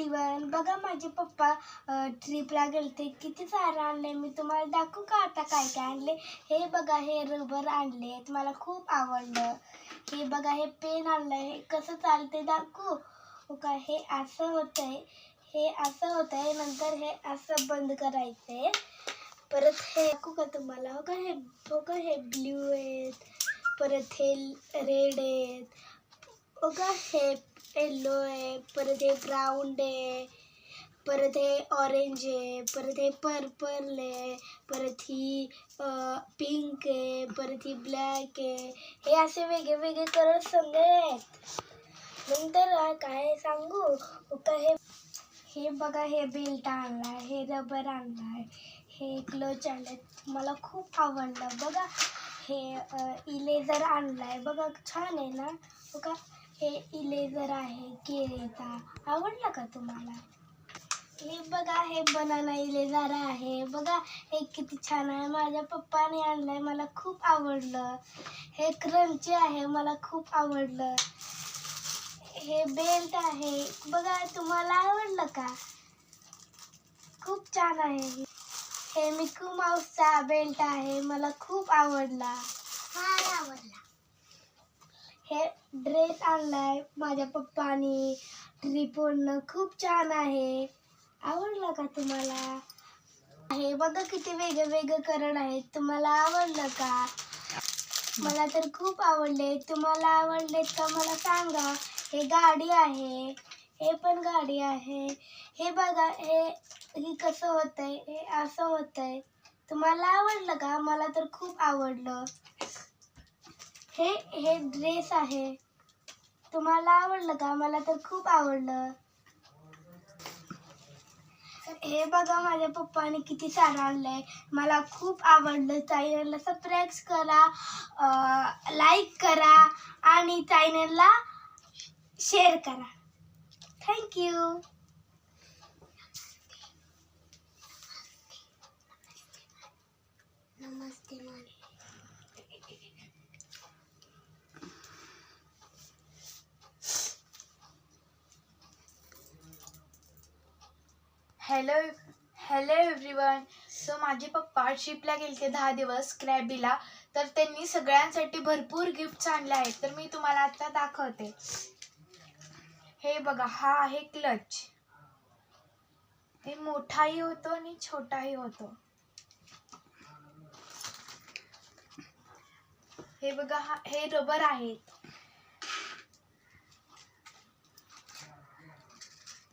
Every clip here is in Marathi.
एव्हरीवन बघा माझे पप्पा ट्रिपला गेलते. किती सारं आणले मी तुम्हाला. दाखवू का आता काय काय आणले हे बघा हे रबर आणले मला खूप आवडलं. हे बघा हे पेन आणलं हे कसं चालते दाखवू? हो का? हे असं होतंय. हे असं होतंय. नंतर हे असं बंद करायचंय. परत हे दाखवू का तुम्हाला? हो का? हे हो का? हे ब्ल्यू आहेत. परत हे रेड आहेत. हो का? हे येल्लो आहे परत हे ग्राउंड आहे परत हे ऑरेंज आहे परत हे पर्पल आहे परत ही पिंक आहे परत ही ब्लॅक आहे. हे असे वेगळे वेगळे कलर सगळे आहेत. नंतर काय सांगू? का हे हे बघा हे बेल्ट आणलाय हे रबर आणला आहे हे क्लोच आहे मला खूप आवडलं. बघा हे इलेझर आणलाय बघा छान आहे ना? बघा हे इलेझर आहे केरेचा आवडला का तुम्हाला? हे बघा हे बनाना इलेजर आहे. बघा हे किती छान आहे. माझ्या पप्पाने आणलंय मला खूप आवडलं. हे क्रंची आहे मला खूप आवडलं. हे बेल्ट आहे. बघा तुम्हाला आवडलं का? खूप छान आहे हे. हे मिकू माऊसचा बेल्ट आहे मला खूप आवडला. फार आवडला. हे ड्रेस आणलाय माझ्या पप्पानी. ट्रिपवरनं खूप छान आहे. आवडला का तुम्हाला? हे बघा किती वेगळं वेगळं करण आहेत तुम्हाला आवडलं का? मला तर खूप आवडले. तुम्हाला आवडले का मला सांगा. हे गाडी आहे. हे पण गाडी आहे. हे बघा हे हे कसं होतंय? हे असं होतंय. तुम्हाला आवडलं का? मला तर खूप आवडलं. हे हे ड्रेस आहे तुम्हाला आवडलं का मला तर खूप आवडलं हे बघा माझ्या पप्पाने किती सारं आणलंय मला खूप आवडलं चॅनलला सबस्क्राईब करा लाईक करा आणि चॅनलला शेअर करा थँक्यू नमस्ते हॅलो हॅलो एव्हरीवन सो माझे पप्पा ट्रिपला गेलते दहा दिवस क्रॅबीला तर त्यांनी सगळ्यांसाठी भरपूर गिफ्ट्स आणले आहेत. तर मी तुम्हाला आता दाखवते. हे बघा हा आहे क्लच हे मोठाही होतो आणि छोटाही होतो. हे बघा हा हे रबर आहेत.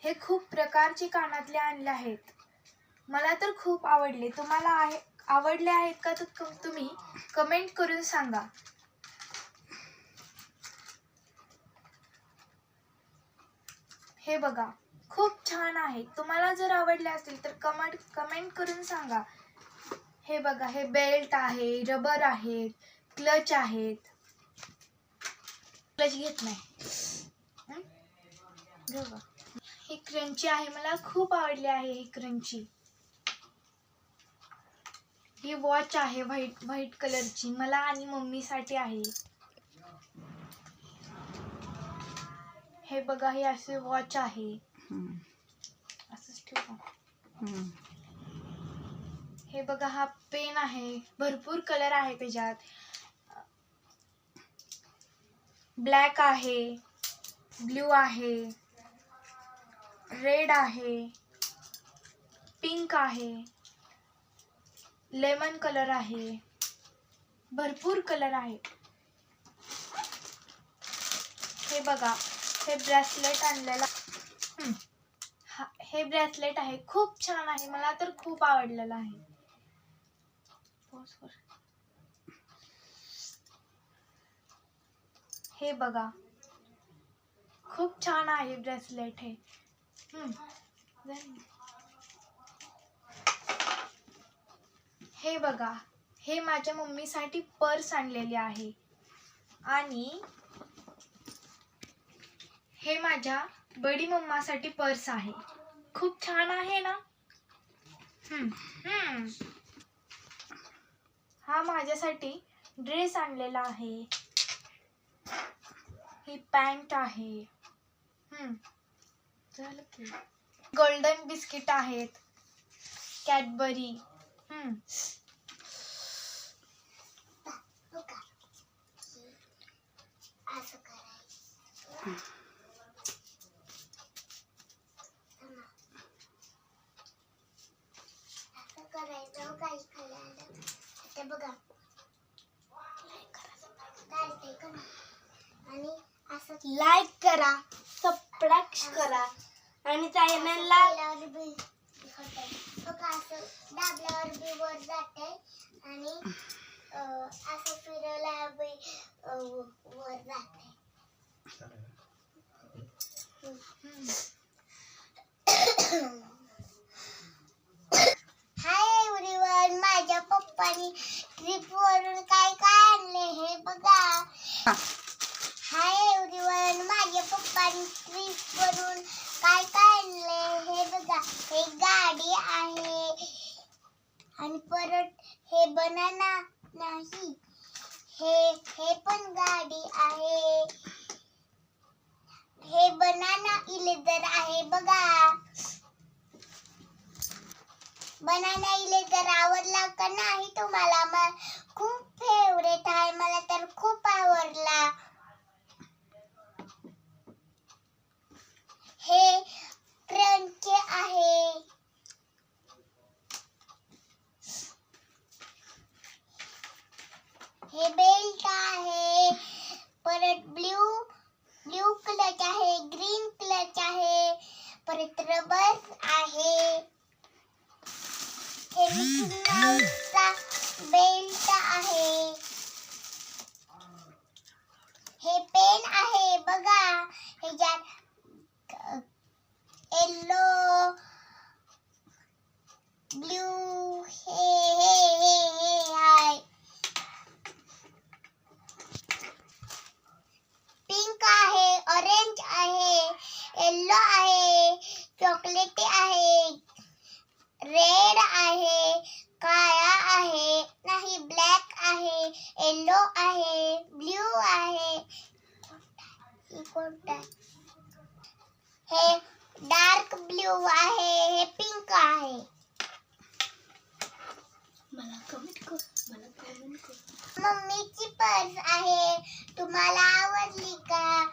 हे खूप प्रकारचे कानातले आणले आहेत. मला तर खूप आवडले. तुम्हाला आहे आवडले आहेत का तर क- तुम्ही कमेंट करून सांगा. हे बघा खूप छान आहे. तुम्हाला जर आवडले असतील तर कमेंट कमेंट करून सांगा. हे बघा हे बेल्ट आहे रबर आहेत क्लच आहेत. क्लच घेत नाही. हं? क्रंची आहे. मला खूप आवडली आहे ही क्रंची ही वॉच आहे व्हाईट व्हाईट कलरची मला आणि मम्मीसाठी आहे. हे बघा हे असे वॉच आहे. असंच ठेवा. हे बघा हा पेन आहे. भरपूर कलर आहे त्याच्यात. ब्लॅक आहे. ब्ल्यू आहे. रेड आहे. पिंक आहे. लेमन कलर आहे. भरपूर कलर आहे हे बघा हे ब्रेसलेट आणलेलं हा हे ब्रेसलेट आहे. खूप छान आहे. मला तर खूप आवडलेलं आहे. हे बघा. खूप छान आहे ब्रेसलेट हे. हे बघा हे माझ्या मम्मीसाठी पर्स आणलेली आहे. आणि हे माझ्या बडी मम्मासाठी पर्स आहे. खूप छान आहे ना? हा माझ्यासाठी ड्रेस आणलेला आहे. ही पॅन्ट आहे. हम्म. झालं की. गोल्डन बिस्किट आहेत. कॅडबरी हो का असं असं करायचं बघा आणि असं लाईक करा सबस्क्राईब करा. आणि चॅनलला बघा असं दाबल्यावर बी वर जाते आणि अं, असं फिरवल्या बी अं, वर जाते. हाय एव्हरीवन माझ्या पप्पानी ट्रिप वरून काय काय आणले हे बघा हाय एव्हरीवन माझ्या पप्पानी ट्रिप वरून काय काढले हे बघा हे गाडी आहे. आणि परत हे बनाना नाही. हे हे पण गाडी आहे. हे बनाना इलेदर आहे बघा. बनाना इलेदर आवडला का नाही तुम्हाला? मला खूप फेवरेट आहे मला तर खूप आवडला हे ट्रेनचे आहे हे बेल्ट आहे परत ब्ल्यू ब्ल्यू कलर आहे ग्रीन कलर आहे परत आहे. हे मिकी माऊसचा बेल्ट आहे? हे पेन आहे बघा. ह्याच्यात येल्लो ब्ल्यू हे हे हे हे आहे पिंक आहे ऑरेंज आहे येल्लो आहे चॉकलेटी आहे रेड आहे काळा आहे नाही ब्लॅक आहे येल्लो आहे ब्ल्यू आहे हे कोणतं आहे? हे डार्क ब्ल्यू आहे हे पिंक आहे. मला कमेंट कर मला कमेंट कर. मम्मीची पर्स आहे. तुम्हाला आवडली का?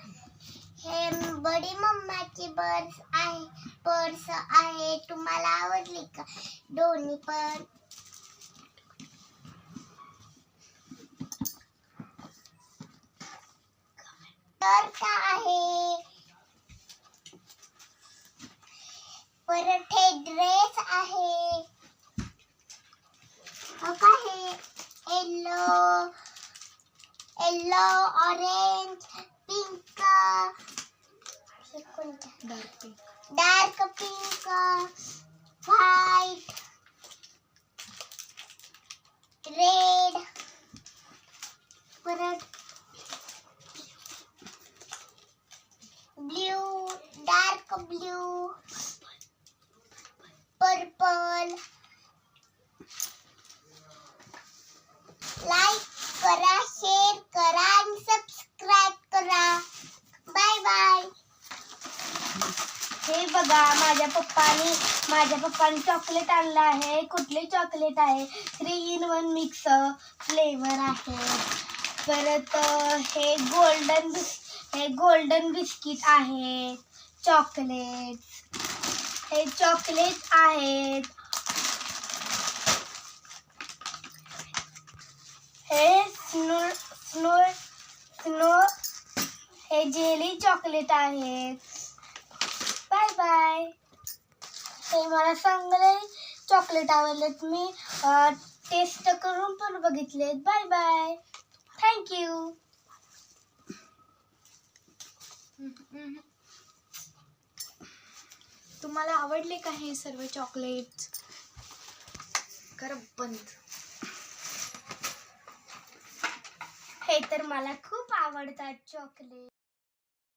हे बडी मम्माची पर्स आहे पर्स आहे. तुम्हाला आवडली का? दोन्ही पण. तर का आहे? परत हे ड्रेस आहे. हो का हे? Yellow yellow orange pink dark pink dark pink white red परत blue dark blue purple like करा शेअर करा आणि सबस्क्राईब करा. बाय बाय हे बघा माझ्या पप्पानी माझ्या पप्पानी चॉकलेट आणलं आहे. कुठले चॉकलेट आहे? Three in one mix flavour आहे. परत हे गोल्डन हे गोल्डन बिस्किट आहे. चॉकलेट हे चॉकलेट आहेत. हे स्नो स्नो स्नो हे जेली चॉकलेट आहेत. Bye bye. हे मला चांगले चॉकलेट आवडलेत. मी टेस्ट करून पण बघितलेत. Bye bye. थँक्यू तुम्हाला आवडले का हे सर्व चॉकलेट कर बंद हे तर मला खूप आवडतात चॉकलेट